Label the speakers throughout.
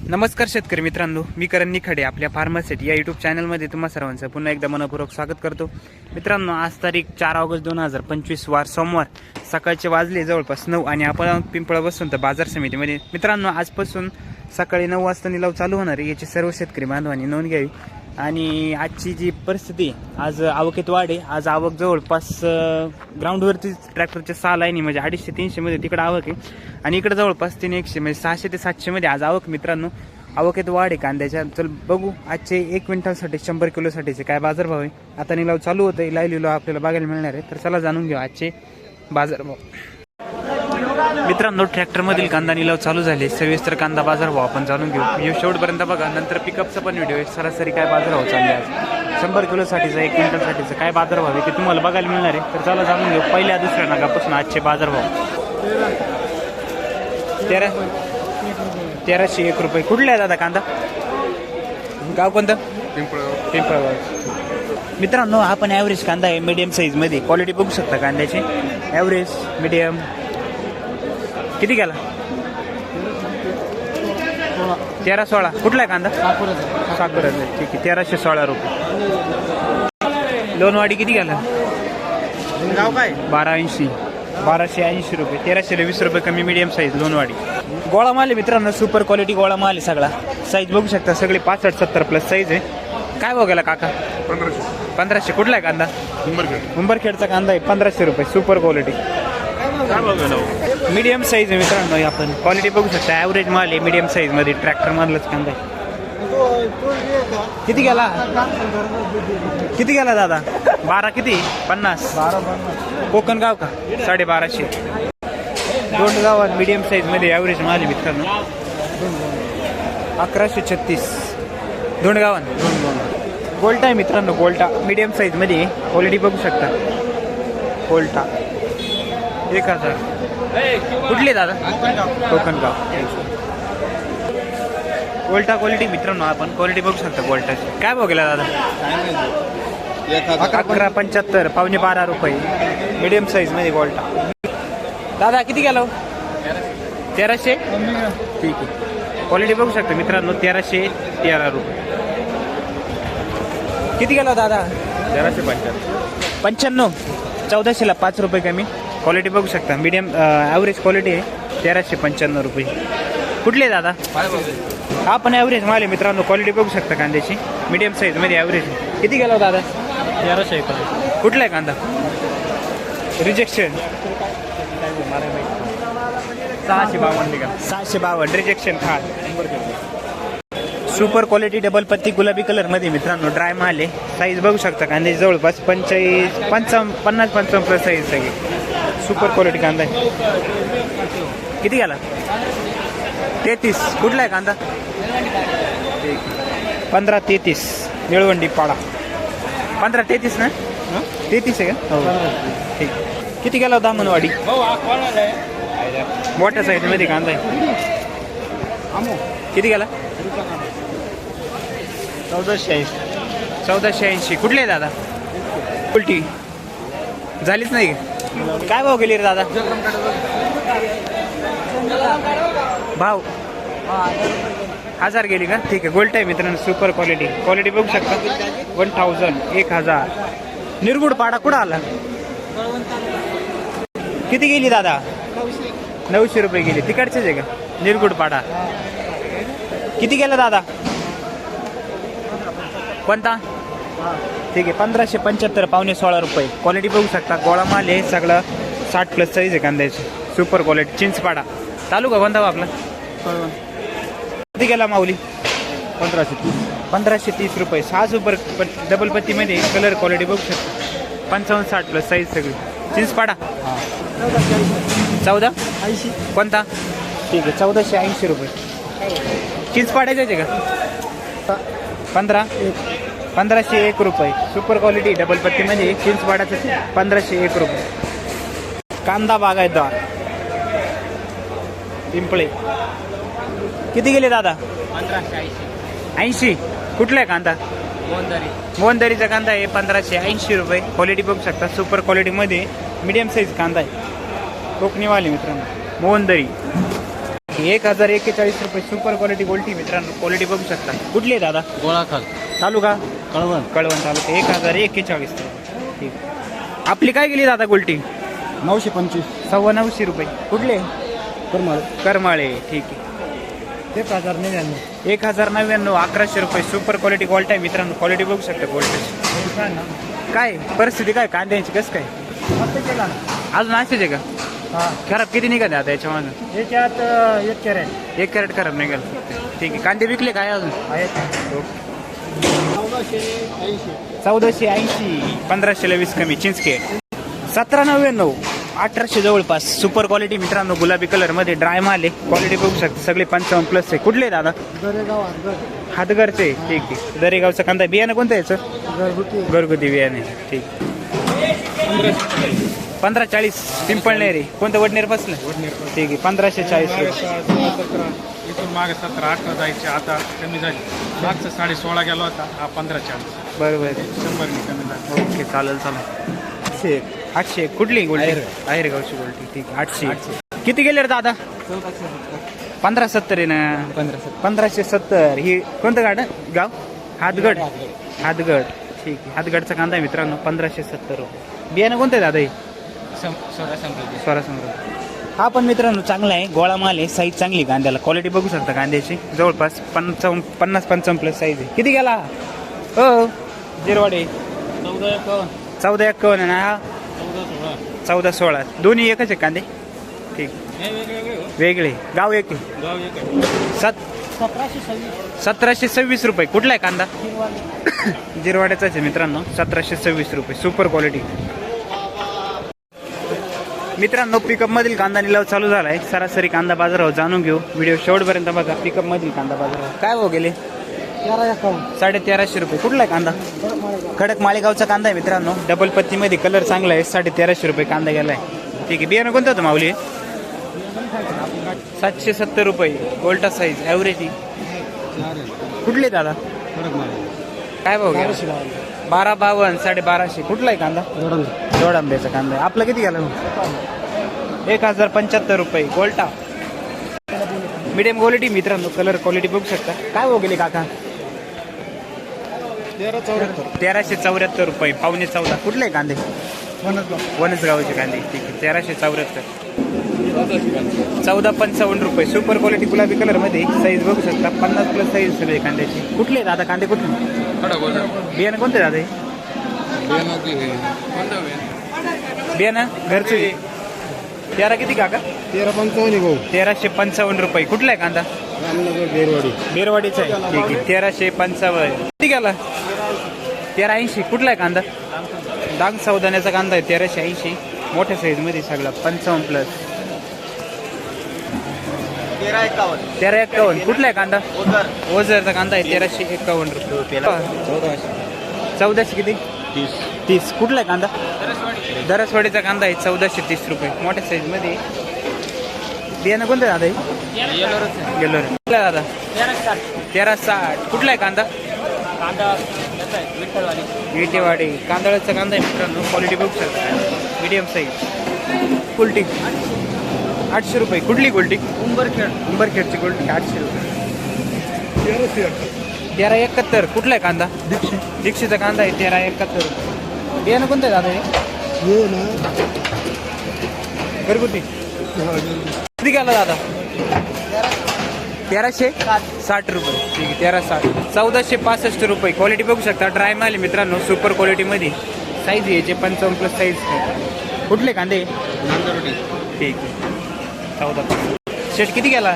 Speaker 1: नमस्कार शेतकरी मित्रांनो मी करण निखाडे आपल्या फार्मासिटी या युट्यूब चॅनलमध्ये तुम्हा सर्वांचं पुन्हा एकदा मनपूर्वक स्वागत करतो. मित्रांनो आज तारीख चार ऑगस्ट दोन हजार पंचवीस वार सोमवार सकाळचे वाजले जवळपास नऊ आणि आपण पिंपळ बसून तर बाजार समितीमध्ये. मित्रांनो आजपासून सकाळी नऊ वाजता निलाव चालू होणार आहे याची सर्व शेतकरी बांधवांनी नोंद घ्यावी. आणि आजची जी परिस्थिती आज आवकेत वाढ आहे आज आवक जवळपास ग्राउंडवरती ट्रॅक्टरच्या सहा लाईनी म्हणजे अडीचशे तीनशेमध्ये तिकडं आवक आहे. आणि इकडं जवळपास तीन एकशे म्हणजे सहाशे ते सातशेमध्ये आज आवक मित्रांनो. आवकेत वाढ आहे कांद्याच्या. चल बघू आजचे एक क्विंटलसाठी शंभर किलोसाठीचे काय बाजारभाव आहे. आता निलाव चालू होतं आहे लिलाव आपल्याला बघायला मिळणार आहे. तर चला जाणून घेऊ आजचे बाजारभाव. मित्रांनो ट्रॅक्टरमधील कांदा निलाव चालू झाले. सविस्तर कांदा बाजारभाव आपण जाणून घेऊ. व्हिडिओ शेवटपर्यंत बघा. नंतर पिकअपचा पण व्हिडिओ आहे. सरासरी काय बाजारभाव चालले आज? शंभर किलोसाठीचा एक क्विंटलसाठीचं काय बाजारभाव आहे? ते तुम्हाला बघायला मिळणार आहे. तर चला जाणून घेऊ. पहिल्या दुसऱ्या नागापासून आजचे बाजारभाव तेरा तेराशे एक रुपये. कुठला आहे दादा कांदा? गाव कोणतं? पिंपळगाव. मित्रांनो हा पण ॲव्हरेज कांदा आहे मीडियम साईजमध्ये क्वालिटी बघू शकता कांद्याची. ॲव्हरेज मीडियम किती गेला तेरा सोळा. कुठला आहे कांदा? साखरच आहे. ठीक आहे. तेराशे सोळा रुपये. लोनवाडी किती गेला
Speaker 2: गाव काय
Speaker 1: बारा ऐंशी. बाराशे ऐंशी रुपये. तेराशे वीस रुपये कमी मीडियम साईज लोनवाडी गोळा माल आहे मित्रांनो. सुपर क्वालिटी गोळा माल आहे सगळा. साईज बघू शकता. सगळे पासष्ट सत्तर प्लस साईज आहे. काय बघायला काका?
Speaker 2: पंधराशे.
Speaker 1: पंधराशे. कुठला आहे कांदा?
Speaker 2: उंबरखेड.
Speaker 1: उंबरखेडचा कांदा आहे. पंधराशे रुपये. सुपर क्वालिटी मीडियम साईज आहे मित्रांनो आपण क्वालिटी बघू शकता. ॲव्हरेज माल आहे मीडियम साईजमध्ये ट्रॅक्टर मधलंच कांदा आहे. किती गेला? किती गेला दादा? बारा किती? पन्नास. कोकण गाव का? साडे बाराशे दोन गावात मीडियम साईजमध्ये ॲव्हरेज माल मित्रांनो. अकराशे छत्तीस. दोन गावात. गोल्टा आहे मित्रांनो गोल्टा मीडियम साईजमध्ये क्वालिटी बघू शकता. गोल्टा एक हजार. कुठले दादा? कोकणगाव. गोल्टा क्वालिटी मित्रांनो आपण. क्वालिटी बघू शकता गोल्टाची काय बघेला दादा? अकरा पंच्याहत्तर पावणे बारा रुपये. मीडियम साईजमध्ये गोल्टा दादा किती गेला हो? तेराशे? ठीक आहे. क्वालिटी बघू शकता मित्रांनो तेराशे तेरा रुपये. किती गेला दादा?
Speaker 2: तेराशे पंच्याहत्तर.
Speaker 1: पंच्याण्णव. चौदाशेला पाच रुपये कमी. क्वालिटी बघू शकता. मीडियम ॲव्हरेज क्वालिटी आहे. तेराशे पंच्याण्णव रुपये. कुठले दादा? हा पण ॲव्हरेज माल आहे मित्रांनो. क्वालिटी बघू शकता कांद्याची. मीडियम साईजमध्ये ॲव्हरेज किती गेला हो दादा?
Speaker 2: तेराशे एकोणीस.
Speaker 1: कुठला आहे कांदा? रिजेक्शन
Speaker 2: सहाशे बावन्न निघाल.
Speaker 1: सहाशे बावन्न. रिजेक्शन खाट सुपर क्वालिटी डबल पत्ती गुलाबी कलरमध्ये मित्रांनो ड्राय माल आहे. साईज बघू शकता कांद्याची जवळपास पंचाळीस पंचावन्न पन्नास पंचावन्न प्लस साईज सगळी. सुपर क्वालिटी कांदा आहे. किती गेला? तेहतीस. कुठला आहे कांदा? पंधरा तेहतीस. निळवंडी पाडा. पंधरा तेहतीस ना? तेहतीस आहे का? हो. ठीक. किती गेला होता मनवाडी मोठ्या साईजमध्ये कांदा आहे. किती गेला?
Speaker 2: चौदाशे ऐंशी.
Speaker 1: चौदाशे ऐंशी. कुठले आहे दादा? उलटी. झालीच नाही का? काय भाव गेली रे दादा? भाव? हजार गेली का? ठीक आहे गोल्ड आहे मित्रांनो सुपर क्वालिटी क्वालिटी बघू शकता. वन थाउजंड एक हजार. निरगुड पाडा कुठं आला? किती गेली दादा? नऊशे रुपये गेली. तिकडचेच आहे का? निरगुड पाडा. किती गेला दादा? कोणता? ठीक आहे पंधराशे पंच्याहत्तर पावणे सोळा रुपये. क्वालिटी बघू शकता गोळा माल आहे सगळं साठ प्लस साईज आहे कांद्याची. सुपर क्वालिटी चिंचपाडा तालुका कोणता हो आपला? किती गेला माऊली?
Speaker 2: पंधराशे तीस.
Speaker 1: पंधराशे तीस रुपये. सहा सुपर डबल पत्तीमध्ये कलर क्वालिटी बघू शकता. पंचावन्न साठ प्लस साईज सगळी. चिंचपाडा चौदा?
Speaker 2: ऐंशी.
Speaker 1: कोणता? ठीक आहे चौदाशे ऐंशी रुपये. चिंचपाड्याचे आहे का? पंधरा? पंधराशे एक रुपये. सुपर क्वालिटी डबल पत्तीमध्ये चिंचपाड्याचं पंधराशे एक रुपये. कांदा बागायतदार पिंपळे. किती गेले दादा?
Speaker 2: पंधराशे ऐंशी.
Speaker 1: ऐंशी. कुठला आहे कांदा?
Speaker 2: मोहनदारी.
Speaker 1: मोहनदरीचा कांदा आहे पंधराशे ऐंशी रुपये. क्वालिटी बघू शकता. सुपर क्वालिटीमध्ये मीडियम साईज कांदा आहे. कोकणीवाले मित्रांनो मोहनदरी. एक हजार एक्केचाळीस रुपये. सुपर क्वालिटी गोल्टी मित्रांनो क्वालिटी बघू शकता. कुठली आहे दादा?
Speaker 2: गोळाखाल.
Speaker 1: तालुका?
Speaker 2: कळवण.
Speaker 1: कळवण तालुका एक हजार एक्केचाळीस ठीक. आपली काय गेली दादा गोल्टी?
Speaker 2: नऊशे पंचवीस.
Speaker 1: सव्वा नऊशे रुपये. कुठले?
Speaker 2: परमाळ
Speaker 1: करमाळे. ठीक आहे.
Speaker 2: एक हजार निन्याण्णव
Speaker 1: एक हजार नव्याण्णव अकराशे रुपये. सुपर क्वालिटी गोल्ट आहे मित्रांनो. क्वालिटी बघू शकता गोल्ट काय परिस्थिती काय? कांद्याची कसं काय?
Speaker 2: केला
Speaker 1: अजून असेच आहे का? खराब किती निघाले आता याच्यामध्ये
Speaker 2: याच्यात एक कॅरेट.
Speaker 1: एक कॅरेट खराब निघाल. ठीक आहे. कांदे विकले काय अजून?
Speaker 2: आहेत. चौदाशे ऐंशी.
Speaker 1: पंधराशेला वीस कमी चिंचके. सतरा नव्याण्णव अठराशे जवळपास. सुपर क्वालिटी मित्रांनो गुलाबी कलरमध्ये ड्राय माल आहे. क्वालिटी बघू शकता सगळे पंचावन्न प्लस आहे. कुठले दादा?
Speaker 2: दरेगाव
Speaker 1: हातगरचे ठीक आहे. दरेगावचा कांदा बियाणं कोणतं याचं?
Speaker 2: घरगुती.
Speaker 1: घरगुती बियाणे ठीक. पंधरा चाळीस पिंपळनेरी कोणतं वडनेर बसलं ठीक आहे. पंधराशे चाळीस. रुपये
Speaker 3: मागे सतरा अठरा जायचे आता कमी झाली. मागचा साडे सोळा गेला होता हा पंधरा चाळीस.
Speaker 1: बरोबर
Speaker 3: शंभर मी कमी झाला.
Speaker 1: ओके चालेल चालेल. आठशे आठशे कुठली गोल्टी आहेरगावची गोल्टी ठीक आहे आठशे किती गेले रे दादा? पंधरा सत्तर आहे ना? पंधरा पंधराशे सत्तर. ही कोणतं गाड गाव? हातगड. हातगड. ठीक आहे. हातगडचा कांदा आहे मित्रांनो पंधराशे सत्तर रुपये. बियाणं कोणतं आहे दादा हे? स्वरासमृद्धी हा पण मित्रांनो चांगला आहे. गोळा माल आहे. साईज चांगली आहे कांद्याला. क्वालिटी बघू शकता कांद्याची. जवळपास पंचावन्न पन्नास पंचावन्न प्लस साईज आहे. किती गेला? हो. जिरवाडे.
Speaker 3: चौदा एकावन्न.
Speaker 1: चौदा एक्कावन्न आणि हा
Speaker 3: चौदा सोळा.
Speaker 1: चौदा सोळा. दोन्ही एकच आहे कांदे? ठीक.
Speaker 3: हे हो.
Speaker 1: वेगळे. गाव एक सात
Speaker 2: सतराशे सव्वीस.
Speaker 1: सतराशे सव्वीस रुपये. कुठला आहे कांदा? जिरवाड्याचाच आहे मित्रांनो. सतराशे सव्वीस रुपये. सुपर क्वालिटी मित्रांनो पिकअप मधील कांदा निलाव चालू झालाय. सरासरी कांदा बाजारावर जाणून घेऊ. व्हिडिओ शेवटपर्यंत बघा पिकअप मधील कांदा बाजारावर काय हो गेले? साडे तेराशे रुपये. कुठला आहे कांदा? खडक माळेगावचा कांदा आहे मित्रांनो. डबल पत्तीमध्ये कलर चांगला आहे. साडे तेराशे रुपये कांदा गेलाय. ठीक आहे. बियाणं कोणतं होतं माऊली? सातशे सत्तर रुपये. गोल्टा साईज ॲव्हरेज कुठले दादा? काय भाऊ? बारा बावन्न साडे बाराशे कुठला आहे कांदा? जोड आंब्याचा कांदा. आहे आपला किती गेला? एक हजार पंच्याहत्तर रुपये. गोल्टा मिडियम क्वालिटी मित्रांनो कलर क्वालिटी बघू शकता. काय भाऊ गेले काका?
Speaker 2: तेरा चौऱ्याहत्तर.
Speaker 1: तेराशे चौऱ्याहत्तर रुपये. पावणे चौदा. कुठले कांदे? वनसगावचे कांदे. ठीक आहे. तेराशे चौऱ्याहत्तर. चौदा पंचावन्न रुपये. सुपर क्वालिटी गुलाबी कलरमध्ये साईज बघू शकता. पन्नास प्लस साईज सगळे कांद्याची. कुठले दादा? कांदे कुठले? बियाणं कोणते दादा हे? बियाणं घरचे तेरा किती काका?
Speaker 2: तेरा पंचावन्न भाऊ.
Speaker 1: तेराशे पंचावन्न रुपये. कुठला आहे कांदा?
Speaker 2: बेरवाडी.
Speaker 1: बेरवाडीचा आहे. ठीक आहे. तेराशे पंचावन्न. किती गेला? तेरा ऐंशी. कुठला आहे कांदा? डांग सावधानाचा कांदा आहे. तेराशे ऐंशी. मोठ्या साईजमध्ये सगळा. पंचावन्न प्लस
Speaker 2: तेरा एकावन्न.
Speaker 1: तेरा एक्कावन्न कुठला आहे कांदा? ओझरचा कांदा आहे तेराशे एक्कावन्न रुपये.
Speaker 2: चौदाशे.
Speaker 1: चौदाशे किती?
Speaker 2: तीस.
Speaker 1: तीस. कुठला आहे कांदा? दरसवाडीचा कांदा आहे चौदाशे तीस रुपये. मोठ्या साईजमध्ये बियाणं कोणतं दादा हे? गेलो रे कुठला आहे दादा? तेरा साठ कुठला आहे कांदा?
Speaker 2: कांदा
Speaker 1: विटेवाडी कांदळाचा कांदा आहे मित्रांनो. क्वालिटी बघू शकता. मीडियम साईज कुलटी आठशे रुपये. कुठली कुलटी
Speaker 2: उंबरखेड.
Speaker 1: उंबरखेडची कुलटी आठशे रुपये. तेरा एकाहत्तर. कुठला आहे कांदा? दीक्षितचा कांदा आहे तेरा एकाहत्तर रुपये. बियाणं कोणतं आहे दादा हे?
Speaker 2: ये ना
Speaker 1: घरगुती. किती गेला दादा? तेराशे? साठ. रुपये. ठीक आहे तेरा साठ. चौदाशे पासष्ट रुपये. क्वालिटी बघू शकता. ड्राय माल आहे मित्रांनो सुपर क्वालिटीमध्ये साईज यायचे पंचावन्न प्लस साईज कुठले कांदे? ठीक आहे. चौदा शेट किती गेला?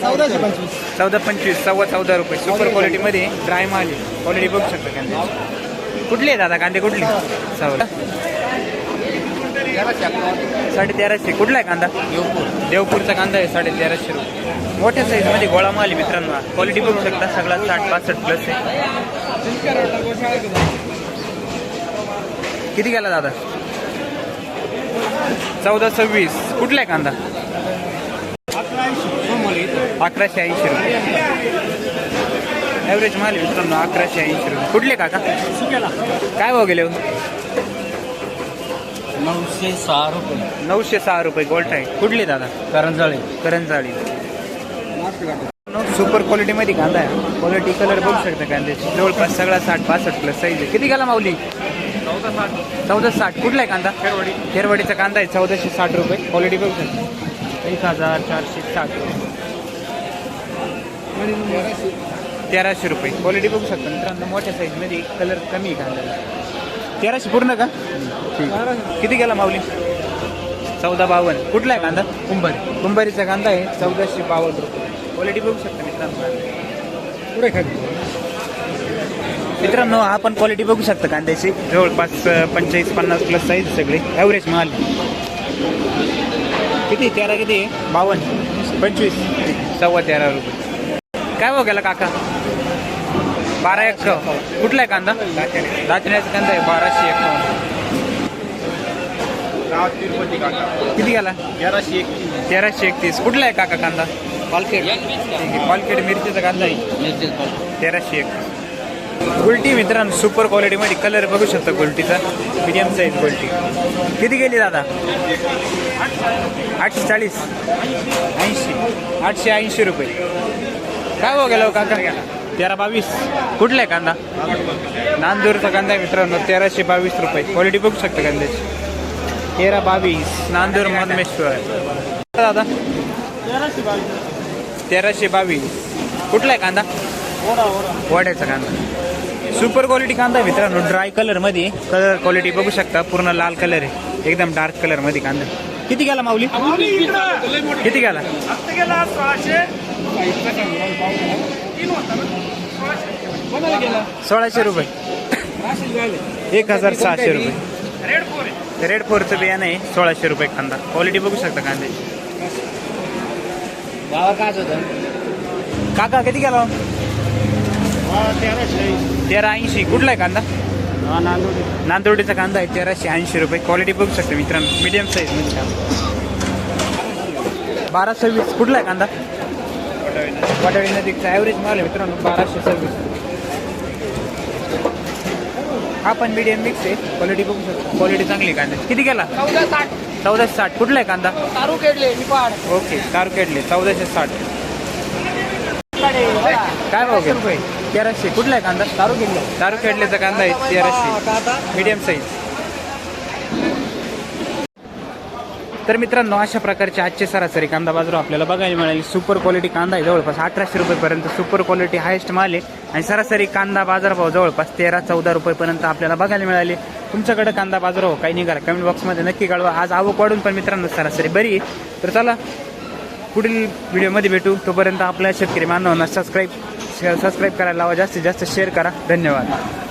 Speaker 2: चौदाशे पंचवीस.
Speaker 1: चौदा पंचवीस सव्वा चौदा रुपये. सुपर क्वालिटीमध्ये ड्राय माल आहे. क्वालिटी बघू शकता कांदे. कुठले आहे दादा कांदे कुठले? चौदा साडे तेराशे कुठला आहे कांदा? देवपूरचा कांदा आहे साडे तेराशे रुपये. मोठ्या साईजमध्ये गोळा माल आहे मित्रांनो क्वालिटी बघू शकता. सगळा साठ पासष्ट प्लस आहे. किती गेला दादा? चौदा सव्वीस. कुठला आहे कांदा? अकराशे ऐंशी रुपये. ॲव्हरेज माल मित्रांनो अकराशे ऐंशी रुपये. कुठले काका? काय भाव गेले हो?
Speaker 2: नऊशे सहा रुपये.
Speaker 1: नऊशे सहा रुपये गोल्ट आहे. कुठली दादा?
Speaker 2: करंजाळे.
Speaker 1: करंजाळी. सुपर क्वालिटीमध्ये कांदा आहे. क्वालिटी कलर बघू शकता कांद्याची. जवळपास सगळा साठ पासष्ट प्लस साईज आहे. किती गेला माऊली? चौदा साठ. कुठला आहे कांदा? खेरवाडी. खेरवाडीचा कांदा आहे. चौदाशे साठ रुपये. क्वालिटी बघू शकता एक हजार चारशे साठ. तेराशे रुपये. क्वालिटी बघू शकता मित्रांनो. मोठ्या साईजमध्ये कलर कमी आहे कांद्याला. तेराशे पूर्ण का? ठीक. किती गेला माऊली? चौदा बावन्न. कुठला आहे कांदा? कुंभारी. कुंभारीचा कांदा आहे. चौदाशे बावन्न रुपये. क्वालिटी बघू शकता मित्रांनो. पुढे खाली. मित्रांनो आपण क्वालिटी बघू शकता कांद्याची. जवळपास पंचेचाळीस पन्नास प्लस साईज सगळे. ॲव्हरेज माल. किती? तेरा किती? बावन्न. पंचवीस. सव्वा तेरा रुपये. काय भाव गेला काका? बारा एक कुठला आहे कांदा? दाचण्याचा कांदा आहे बाराशे एक किती गेला?
Speaker 3: तेराशे एक
Speaker 1: तेराशे एकतीस. कुठला आहे काका कांदा?
Speaker 2: पालखेड
Speaker 1: पालखेड मिरचीचा कांदा आहे. तेराशे एक. गुलटी मित्रांनो सुपर क्वालिटीमध्ये कलर बघू शकता गुलटीचा मिडियम साईज गुलटी किती गेली दादा आठशे चाळीस ऐंशी आठशे ऐंशी रुपये काय हो गेला हो काका तेरा बावीस कुठला आहे कांदा नांदूरचा कांदा आहे मित्रांनो तेराशे बावीस रुपये क्वालिटी बघू शकता कांद्याची तेरा बावीस नांदूर मधमेश्वर दादा तेराशे बावीस कुठला आहे कांदा वड्याचा कांदा. सुपर क्वालिटी कांदा आहे मित्रांनो. ड्राय कलरमध्ये कलर क्वालिटी बघू शकता. पूर्ण लाल कलर आहे. एकदम डार्क कलरमध्ये कांदा. किती गेला माऊली? किती गेला? सोळाशे. रुपये. एक हजार सहाशे रुपये. रेड फोरचं बियाणं आहे. सोळाशे रुपये कांदा. क्वालिटी बघू शकता कांद्याची काका किती गेला? तेरा ऐंशी कुठला आहे कांदा? नांदोडीचा कांदा आहे. तेराशे ऐंशी रुपये. क्वालिटी बघू शकता मित्रांनो. मीडियम साईज म्हणजे बारा सव्वीस कुठला आहे कांदा? वडाळी नदीचा. ॲव्हरेज माल आहे मित्रांनो बाराशे सव्वीस. हा पण मीडियम मिक्स आहे. क्वालिटी बघू शकतो. क्वालिटी चांगली आहे कांद्याची. किती गेला चौदाशे साठ. कुठला आहे कांदा?
Speaker 2: तारू केडले
Speaker 1: ओके. तारखेडले चौदाशे साठ. काय भाव रुपये. तेराशे. कुठला आहे कांदा? दारू खेडले दारू खेडल्याचा कांदा आहे तेराशे. मीडियम साईज तर मित्रांनो अशा प्रकारचे आजचे सरासरी कांदा बाजार आपल्याला बघायला मिळाले. सुपर क्वालिटी कांदा आहे जवळपास अठराशे रुपयेपर्यंत सुपर क्वालिटी हायेस्ट माल आहे. आणि सरासरी कांदा बाजारभाव जवळपास तेरा चौदा रुपयेपर्यंत आपल्याला बघायला मिळाले. तुमच्याकडे कांदा बाजारभाव काही निघाला कमेंट बॉक्समध्ये नक्की कळवा. आज आवक वाढून पण मित्रांनो सरासरी बरी आहे. तर चला पुढील व्हिडिओमध्ये भेटू. तोपर्यंत आपल्या शेतकरी बांधवांना सबस्क्राईब सबस्क्राईब करायला लावा. जास्तीत जास्त शेअर करा. धन्यवाद.